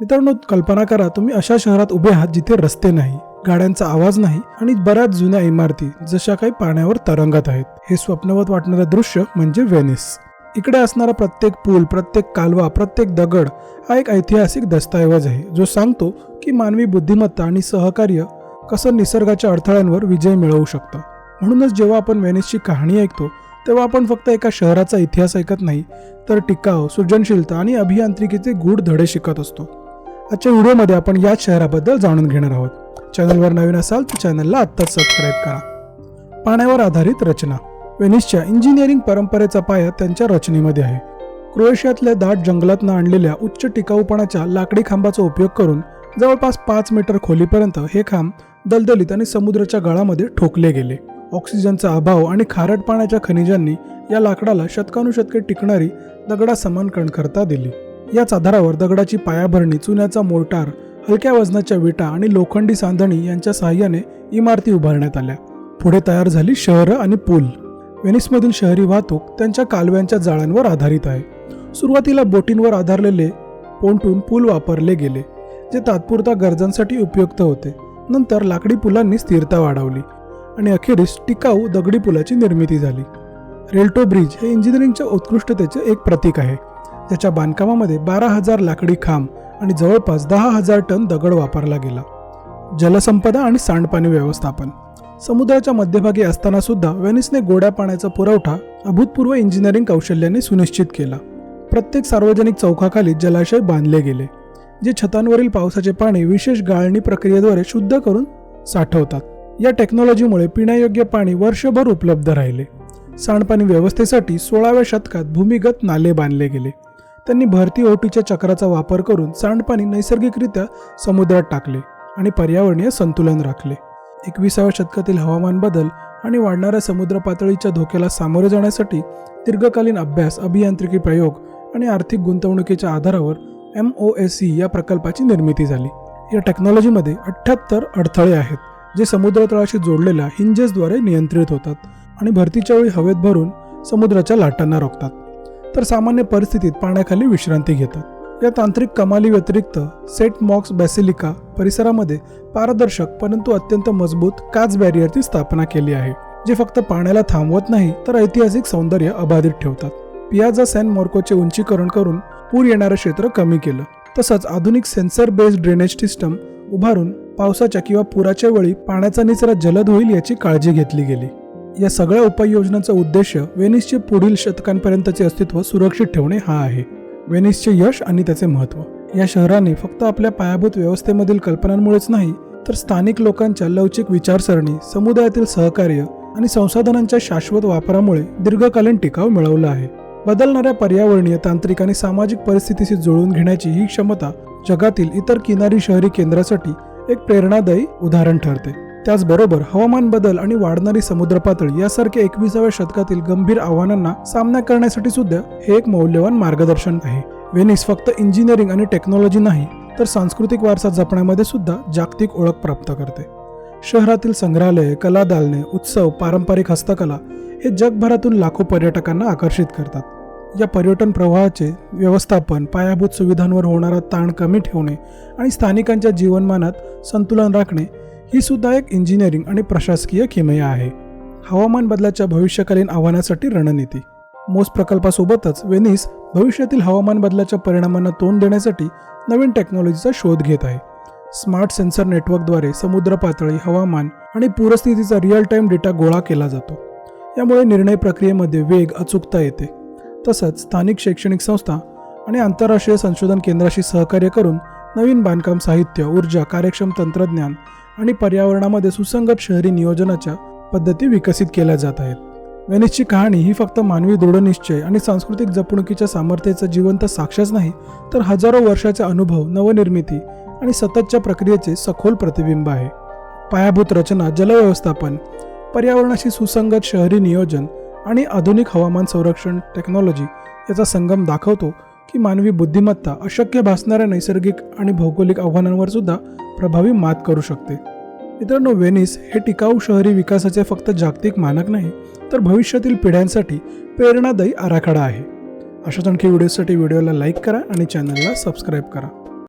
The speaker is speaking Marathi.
मित्रांनो कल्पना करा तुम्ही अशा शहरात उभे आहात जिथे रस्ते नाही गाड्यांचा आवाज नाही आणि बऱ्याच जुन्या इमारती जशा काही पाण्यावर तरंगत आहेत. हे स्वप्नवत वाटणारं दृश्य म्हणजे व्हेनिस. इकडे असणारा प्रत्येक पूल प्रत्येक कालवा प्रत्येक दगड हा एक ऐतिहासिक दस्तऐवज आहे जो सांगतो की मानवी बुद्धिमत्ता आणि सहकार्य कसं निसर्गाच्या अडथळ्यांवर विजय मिळवू शकतं. म्हणूनच जेव्हा आपण व्हेनिसची कहाणी ऐकतो तेव्हा आपण फक्त एका शहराचा इतिहास ऐकत नाही तर टिकाव सृजनशीलता आणि अभियांत्रिकीचे गूढ धडे शिकत असतो. आजच्या व्हिडिओमध्ये आपण याच शहराबद्दल जाणून घेणार आहोत. चॅनलवर नवीन असाल तर चॅनलला आत्ताच सबस्क्राईब करा. पाण्यावर आधारित रचना. वेनिसच्या इंजिनिअरिंग परंपरेचा पाया त्यांच्या रचनेमध्ये आहे. क्रोएशियातल्या दाट जंगलातनं आणलेल्या उच्च टिकाऊपणाच्या लाकडी खांबाचा उपयोग करून जवळपास पाच मीटर खोलीपर्यंत हे खांब दलदलीत आणि समुद्राच्या गळामध्ये ठोकले गेले. ऑक्सिजनचा अभाव आणि खारट पाण्याच्या खनिजांनी या लाकडाला शतकानुशतके टिकणारी दगडासमान कणखरता दिली. याच आधारावर दगडाची पायाभरणी चुन्याचा मोर्टार हलक्या वजनाच्या विटा आणि लोखंडी सांधणी यांच्या सहाय्याने इमारती उभारण्यात आल्या. पुढे तयार झाली शहरं आणि पूल. व्हेनिसमधील शहरी वाहतूक त्यांच्या कालव्यांच्या जाळ्यांवर आधारित आहे. सुरुवातीला बोटींवर आधारलेले पोंटून पूल वापरले गेले जे तात्पुरता गरजांसाठी उपयुक्त होते. नंतर लाकडी पुलांनी स्थिरता वाढवली आणि अखेरीस टिकाऊ दगडी पुलाची निर्मिती झाली. रेल्टो ब्रिज हे इंजिनिअरिंगच्या उत्कृष्टतेचे एक प्रतीक आहे. त्याच्या बांधकामामध्ये बारा हजार लाकडी खांब आणि जवळपास दहा हजार टन दगड वापरला गेला. जलसंपदा आणि सांडपाणी व्यवस्थापन. समुद्राच्या मध्यभागी असताना सुद्धा व्हेनिसने गोड्या पाण्याचा पुरवठा अभूतपूर्व इंजिनिअरिंग कौशल्याने सुनिश्चित केला. प्रत्येक सार्वजनिक चौकाखाली जलाशय बांधले गेले जे छतांवरील पावसाचे पाणी विशेष गाळणी प्रक्रियेद्वारे शुद्ध करून साठवतात. या टेक्नॉलॉजीमुळे पिण्यायोग्य पाणी वर्षभर उपलब्ध राहिले. सांडपाणी व्यवस्थेसाठी सोळाव्या शतकात भूमिगत नाले बांधले गेले. त्यांनी भरती ओहोटीच्या चक्राचा वापर करून सांडपाणी नैसर्गिकरित्या समुद्रात टाकले आणि पर्यावरणीय संतुलन राखले. एकविसाव्या शतकातील हवामान बदल आणि वाढणाऱ्या समुद्र पातळीच्या धोक्याला सामोरे जाण्यासाठी दीर्घकालीन अभ्यास अभियांत्रिकी प्रयोग आणि आर्थिक गुंतवणुकीच्या आधारावर एम ओ एस सी या प्रकल्पाची निर्मिती झाली. या टेक्नॉलॉजीमध्ये अठ्ठ्याहत्तर अडथळे आहेत जे समुद्रतळाशी जोडलेल्या हिंजेसद्वारे नियंत्रित होतात आणि भरतीच्या वेळी हवेत भरून समुद्राच्या लाटांना रोखतात. तर सामान्य परिस्थितीत पाण्याखाली विश्रांती घेतात. या तांत्रिक कमाली व्यतिरिक्त सेट मॉक्स बॅसिलिका परिसरामध्ये पारदर्शक परंतु अत्यंत मजबूत काच बॅरियरची स्थापना केली आहे जे फक्त पाण्याला थांबवत नाही तर ऐतिहासिक सौंदर्य अबाधित ठेवतात. पियाजा सॅन मॉर्कोचे उंचीकरण करून पूर येणारं क्षेत्र कमी केलं. तसंच आधुनिक सेन्सर बेस्ड ड्रेनेज सिस्टम उभारून पावसाच्या किंवा पुराच्या वेळी पाण्याचा निचरा जलद होईल याची काळजी घेतली गेली. या सगळ्या उपाययोजनांचा उद्देश वेनिसचे पुढील शतकांपर्यंतचे अस्तित्व सुरक्षित ठेवणे हा आहे. वेनिसचे यश आणि त्याचे महत्त्व या शहराने फक्त आपल्या पायाभूत व्यवस्थेमधील कल्पनांमुळेच नाही तर स्थानिक लोकांच्या लवचिक विचारसरणी समुदायातील सहकार्य आणि संसाधनांच्या शाश्वत वापरामुळे दीर्घकालीन टिकाव मिळवला आहे. बदलणाऱ्या पर्यावरणीय तांत्रिक आणि सामाजिक परिस्थितीशी जुळवून घेण्याची ही क्षमता जगातील इतर किनारी शहरी केंद्रासाठी एक प्रेरणादायी उदाहरण ठरते. त्याचबरोबर हवामान बदल आणि वाढणारी समुद्र पातळी यासारख्या एकविसाव्या शतकातील गंभीर आव्हानांना सामना करण्यासाठी सुद्धा हे एक मौल्यवान मार्गदर्शन आहे. व्हेनिस फक्त इंजिनिअरिंग आणि टेक्नॉलॉजी नाही तर सांस्कृतिक वारसा जपण्यामध्ये सुद्धा जागतिक ओळख प्राप्त करते. शहरातील संग्रहालये कला दालने उत्सव पारंपरिक हस्तकला हे जगभरातून लाखो पर्यटकांना आकर्षित करतात. या पर्यटन प्रवाहाचे व्यवस्थापन पायाभूत सुविधांवर होणारा ताण कमी ठेवणे आणि स्थानिकांच्या जीवनमानात संतुलन राखणे ही सुद्धा एक इंजिनिअरिंग आणि प्रशासकीय किमया आहे. हवामान बदलाच्या भविष्यकालीन आव्हानासाठी रणनीती. मोस प्रकल्पासोबतच वेनिस भविष्यातील हवामान बदलाच्या परिणामांना तोंड देण्यासाठी नवीन टेक्नॉलॉजीचा शोध घेत आहे. स्मार्ट सेन्सर नेटवर्कद्वारे समुद्र पातळी हवामान आणि पूरस्थितीचा रिअल टाईम डेटा गोळा केला जातो. यामुळे निर्णय प्रक्रियेमध्ये वेग अचूकता येते. तसंच स्थानिक शैक्षणिक संस्था आणि आंतरराष्ट्रीय संशोधन केंद्राशी सहकार्य करून नवीन बांधकाम साहित्य ऊर्जा कार्यक्षम तंत्रज्ञान आणि पर्यावरणामध्ये सुसंगत शहरी नियोजनाच्या पद्धती विकसित केल्या जात आहेत. वेनिसची कहाणी ही फक्त मानवी दृढनिश्चय आणि सांस्कृतिक जपणुकीच्या सामर्थ्याचा जिवंत साक्षच नाही तर हजारो वर्षाचा अनुभव नवनिर्मिती आणि सततच्या प्रक्रियेचे सखोल प्रतिबिंब आहे. पायाभूत रचना जलव्यवस्थापन पर्यावरणाशी सुसंगत शहरी नियोजन आणि आधुनिक हवामान संरक्षण टेक्नॉलॉजी याचा संगम दाखवतो की मानवी बुद्धिमत्ता अशक्य भासणाऱ्या नैसर्गिक आणि भौगोलिक आव्हानांवर सुद्धा प्रभावी मात करू शकते. मित्रांनो वेनिस हे टिकाऊ शहरी विकासाचे फक्त जागतिक मानक नाही तर भविष्यातील पिढ्यांसाठी प्रेरणादायी आराखडा आहे. अशाच आणखी व्हिडिओसाठी व्हिडिओला लाईक करा आणि चॅनलला सबस्क्राईब करा.